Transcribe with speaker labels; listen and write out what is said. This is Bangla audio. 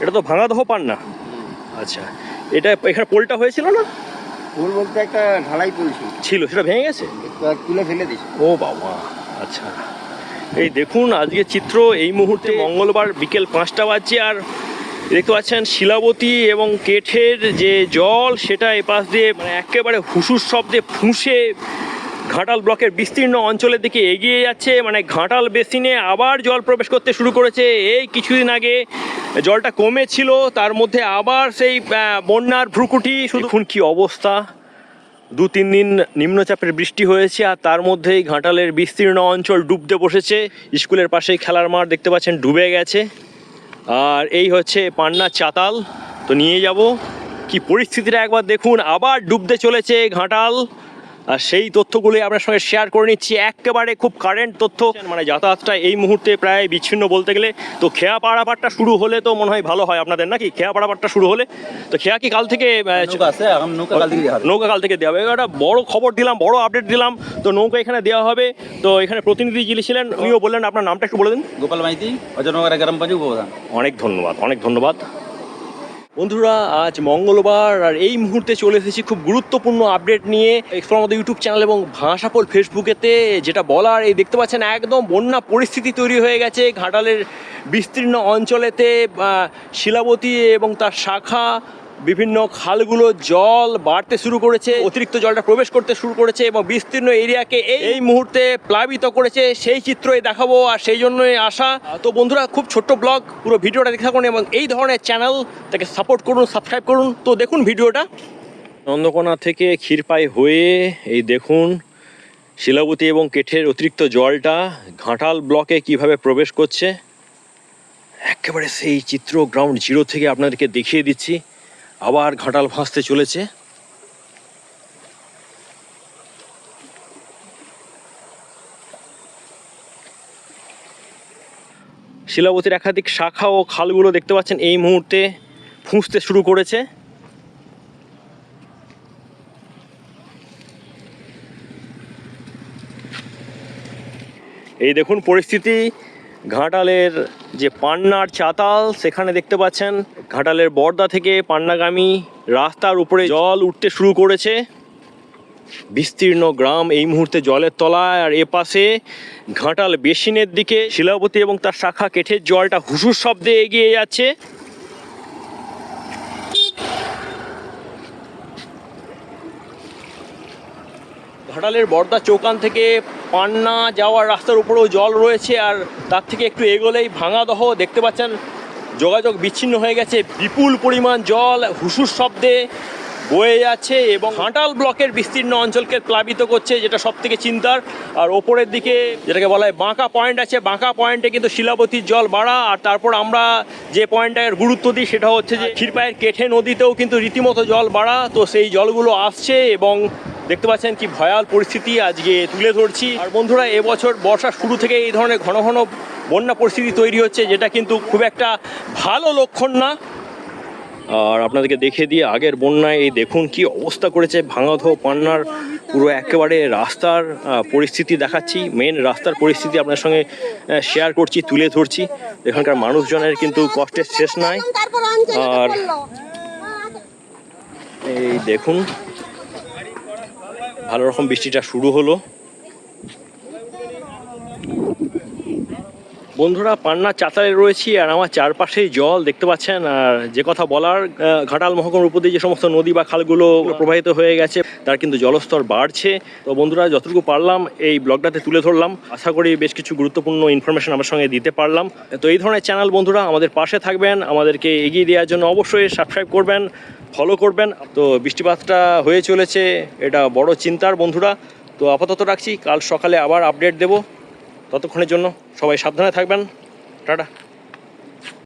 Speaker 1: এটা তো ভাঙা দহ পান না। আচ্ছা এটা এখানে পোলটা হয়েছিল না?
Speaker 2: পোল বলতে একটা ঢালাই পুল ছিল।
Speaker 1: ছিল সেটা ভেঙে গেছে?
Speaker 2: তুলে ফেলে দিয়েছে।
Speaker 1: ও বাবা আচ্ছা। এই দেখুন আজকে চিত্র এই মুহূর্তে মঙ্গলবার বিকেল পাঁচটা বাজছে আর দেখতে পাচ্ছেন শিলাবতী এবং কেঠের যে জল সেটা এপাশ দিয়ে মানে একেবারে হুসুর শব্দে ফুঁসে ঘাটাল ব্লকের বিস্তীর্ণ অঞ্চলের দিকে এগিয়ে যাচ্ছে মানে ঘাটাল বেসিনে আবার জল প্রবেশ করতে শুরু করেছে। এই কিছুদিন আগে জলটা কমেছিল, তার মধ্যে আবার সেই বন্যার ভ্রুকুটি, শুধু দেখুন কি অবস্থা। দু, তিন দিন নিম্নচাপের বৃষ্টি হয়েছে আর তার মধ্যেই ঘাটালের বিস্তীর্ণ অঞ্চল ডুবতে বসেছে। স্কুলের পাশেই খেলার মাঠ দেখতে পাচ্ছেন, ডুবে গেছে। আর এই হচ্ছে পান্না চাতাল। তো নিয়ে যাব। কি পরিস্থিতিটা একবার দেখুন, আবার ডুবতে চলেছে ঘাটাল। আর সেই তথ্যগুলি আপনার সঙ্গে শেয়ার করে নিচ্ছি। একেবারে খুব কারেন্ট তথ্য। মানে যাতায়াতটা এই মুহূর্তে প্রায় বিচ্ছিন্ন বলতে গেলে। তো খেয়া পাড়াপাটটা শুরু হলে তো মনে হয় ভালো হয় আপনাদের নাকি? খেয়া পাড়াপাটটা শুরু হলে? তো খেয়া কি কাল থেকে
Speaker 3: নৌকা এখন নৌকা কাল থেকে দেওয়া হবে।
Speaker 1: একটা বড় খবর দিলাম বড় আপডেট দিলাম। তো নৌকা এখানে দেওয়া হবে। তো এখানে প্রতিনিধি যিনি ছিলেন উনিও বললেন আপনার নামটা একটু বলে দিন।
Speaker 3: গোপাল মাইতি অজনগর গ্রাম পঞ্চায়েত উপপ্রধান।
Speaker 1: অনেক ধন্যবাদ অনেক ধন্যবাদ। বন্ধুরা, আজ মঙ্গলবার, আর এই মুহূর্তে চলে এসেছি খুব গুরুত্বপূর্ণ আপডেট নিয়ে এক্সপ্লোর আমাদের ইউটিউব চ্যানেল এবং ভাষাপোল ফেসবুকেতে যেটা বলার, এই দেখতে পাচ্ছেন একদম বন্যা পরিস্থিতি তৈরি হয়ে গেছে ঘাটালের বিস্তীর্ণ অঞ্চলেতে শিলাবতী এবং তার শাখা বিভিন্ন খালগুলো জল বাড়তে শুরু করেছে, অতিরিক্ত জলটা প্রবেশ করতে শুরু করেছে এবং বিস্তীর্ণ এরিয়াকে এই- মুহূর্তে প্লাবিত করেছে। সেই চিত্রই দেখাবো আর সেই জন্যই আসা তো বন্ধুরা, খুব ছোট্ট ব্লগ, পুরো ভিডিওটা দেখে থাকুন এবং এই ধরনের চ্যানেল তাকে সাপোর্ট করুন সাবস্ক্রাইব করুন। তো দেখুন ভিডিওটা। চন্দ্রকোনা থেকে ক্ষীরপাই হয়ে এই দেখুন শিলাবতী এবং কেঠের অতিরিক্ত জলটা ঘাটাল ব্লকে কীভাবে প্রবেশ করছে। একেবারে সেই চিত্র গ্রাউন্ড জিরো থেকে আপনাদেরকে দেখিয়ে দিচ্ছি। আবার ঘাটাল ভাসতে চলেছে। শিলাবতীর একাধিক শাখা ও খালগুলো দেখতে পাচ্ছেন, এই মুহূর্তে ফুঁসতে শুরু করেছে। এই দেখুন, পরিস্থিতি ঘাটালের যে পান্নার চাতাল, সেখানে দেখতে পাচ্ছেন ঘাটালের বর্দা থেকে পান্নাগামী রাস্তার উপরে জল উঠতে শুরু করেছে। বিস্তীর্ণ গ্রাম এই মুহূর্তে জলের তলায়, আর এপাশে ঘাটাল বেসিনের দিকে শিলাবতী এবং তার শাখা কেঠের জলটা হুসুর শব্দে এগিয়ে যাচ্ছে। ঘাটালের বর্দা চৌকান থেকে পান্না যাওয়ার রাস্তার উপরেও জল রয়েছে আর তার থেকে একটু এগোলেই ভাঙাদহ দেখতে পাচ্ছেন। যোগাযোগ বিচ্ছিন্ন হয়ে গেছে। বিপুল পরিমাণ জল, হুসুর শব্দে বয়ে যাচ্ছে এবং ঘাটাল ব্লকের বিস্তীর্ণ অঞ্চলকে প্লাবিত করছে, যেটা সব থেকে চিন্তার। আর ওপরের দিকে যেটাকে বলা হয় বাঁকা পয়েন্ট আছে, বাঁকা পয়েন্টে কিন্তু শিলাবতীর জল বাড়া। আর তারপর আমরা যে পয়েন্টটার গুরুত্ব দিই, সেটা হচ্ছে যে ক্ষীরপায়ের কেঠে নদীতেও কিন্তু রীতিমতো জল বাড়া। তো সেই জলগুলো আসছে এবং দেখতে পাচ্ছেন কি ভয়াল পরিস্থিতি আজকে তুলে ধরছি। আর বন্ধুরা এবছর বর্ষার শুরু থেকে এই ধরনের ঘন ঘন বন্যা পরিস্থিতি তৈরি হচ্ছে যেটা কিন্তু খুব একটা ভালো লক্ষণ না। আর আপনাদেরকে দেখে দিয়ে আগের বন্যায় এই দেখুন কি অবস্থা করেছে ভাঙাধ পান্নার। পুরো একেবারে রাস্তার পরিস্থিতি দেখাচ্ছি মেন রাস্তার পরিস্থিতি আপনার সঙ্গে শেয়ার করছি তুলে ধরছি। এখানকার মানুষজনের কিন্তু কষ্টের শেষ নাই। আর এই দেখুন ভালো রকম বৃষ্টিটা শুরু হলো। বন্ধুরা, পান্না চাতালে রয়েছি আর আমার চারপাশেই জল দেখতে পাচ্ছেন। আর যে কথা বলার ঘাটাল মহকুমার উপর দিয়ে যে সমস্ত নদী বা খালগুলো প্রবাহিত হয়ে গেছে, তার কিন্তু জলস্তর বাড়ছে। তো বন্ধুরা, যতটুকু পারলাম, এই ব্লগটাতে তুলে ধরলাম। আশা করি বেশ কিছু গুরুত্বপূর্ণ ইনফরমেশন আমার সঙ্গে দিতে পারলাম। তো এই ধরনের চ্যানেল বন্ধুরা, আমাদের পাশে থাকবেন, আমাদেরকে এগিয়ে দেওয়ার জন্য অবশ্যই সাবস্ক্রাইব করবেন ফলো করবেন। তো বৃষ্টিপাতটা হয়ে চলেছে, এটা বড় চিন্তার বন্ধুরা। তো আপাতত রাখছি, কাল সকালে আবার আপডেট দেব। ততক্ষণের জন্য সবাই সাবধানে থাকবেন। টাটা।